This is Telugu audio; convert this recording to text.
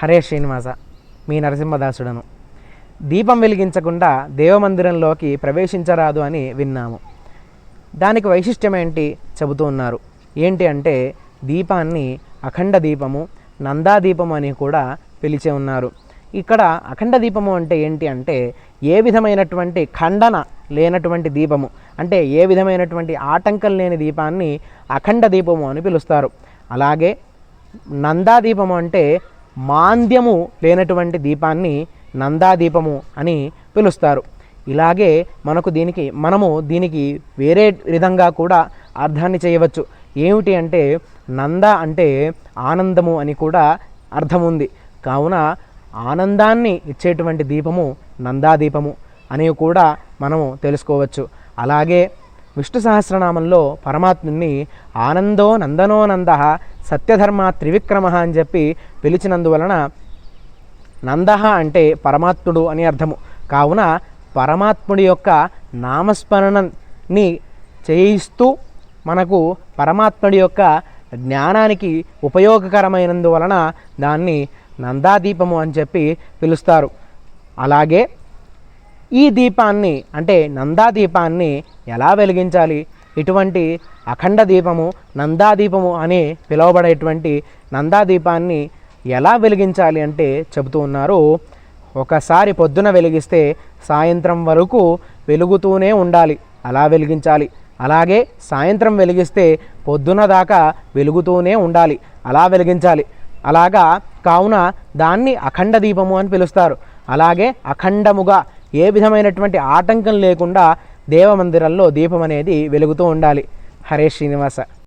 హరే శ్రీనివాస మీ నరసింహదాసుడను. దీపం వెలిగించకుండా దేవమందిరంలోకి ప్రవేశించరాదు అని విన్నాము. దానికి వైశిష్ట్యం ఏంటి? చెబుతూ ఉన్నారు. ఏంటి అంటే దీపాన్ని అఖండ దీపము నందాదీపము అని కూడా పిలిచే ఉన్నారు. ఇక్కడ అఖండ దీపము అంటే ఏంటి అంటే ఏ విధమైనటువంటి ఖండన లేనటువంటి దీపము అంటే ఏ విధమైనటువంటి ఆటంకం లేని దీపాన్ని అఖండ దీపము అని పిలుస్తారు. అలాగే నందాదీపము అంటే మాంద్యము లేనటువంటి దీపాన్ని నందాదీపము అని పిలుస్తారు. ఇలాగే మనకు దీనికి మనము దీనికి వేరే విధంగా కూడా అర్థాన్ని చేయవచ్చు. ఏమిటి అంటే నంద అంటే ఆనందము అని కూడా అర్థం ఉంది కావున ఆనందాన్ని ఇచ్చేటువంటి దీపము నందాదీపము అని కూడా మనము తెలుసుకోవచ్చు. అలాగే విష్ణు సహస్రనామంలో పరమాత్ముని ఆనందో నందనో నంద సత్యధర్మ త్రివిక్రమ అని చెప్పి పిలిచినందువలన నంద అంటే పరమాత్ముడు అని అర్థము. కావున పరమాత్ముడి యొక్క నామస్మరణని చేయిస్తూ మనకు పరమాత్ముడి యొక్క జ్ఞానానికి ఉపయోగకరమైనందువలన దాన్ని నందాదీపము అని చెప్పి పిలుస్తారు. అలాగే ఈ దీపాన్ని అంటే నందాదీపాన్ని ఎలా వెలిగించాలి? ఇటువంటి అఖండ దీపము నందాదీపము అని పిలువబడేటువంటి నందాదీపాన్ని ఎలా వెలిగించాలి అంటే చెబుతూ ఉన్నారు. ఒకసారి పొద్దున వెలిగిస్తే సాయంత్రం వరకు వెలుగుతూనే ఉండాలి అలా వెలిగించాలి. అలాగే సాయంత్రం వెలిగిస్తే పొద్దున దాకా వెలుగుతూనే ఉండాలి అలా వెలిగించాలి. అలాగా కావున దాన్ని అఖండ దీపము అని పిలుస్తారు. అలాగే అఖండముగా ఏ విధమైనటువంటి ఆటంకం లేకుండా దేవమందిరంలో దీపం అనేది వెలుగుతూ ఉండాలి. హరే శ్రీనివాస.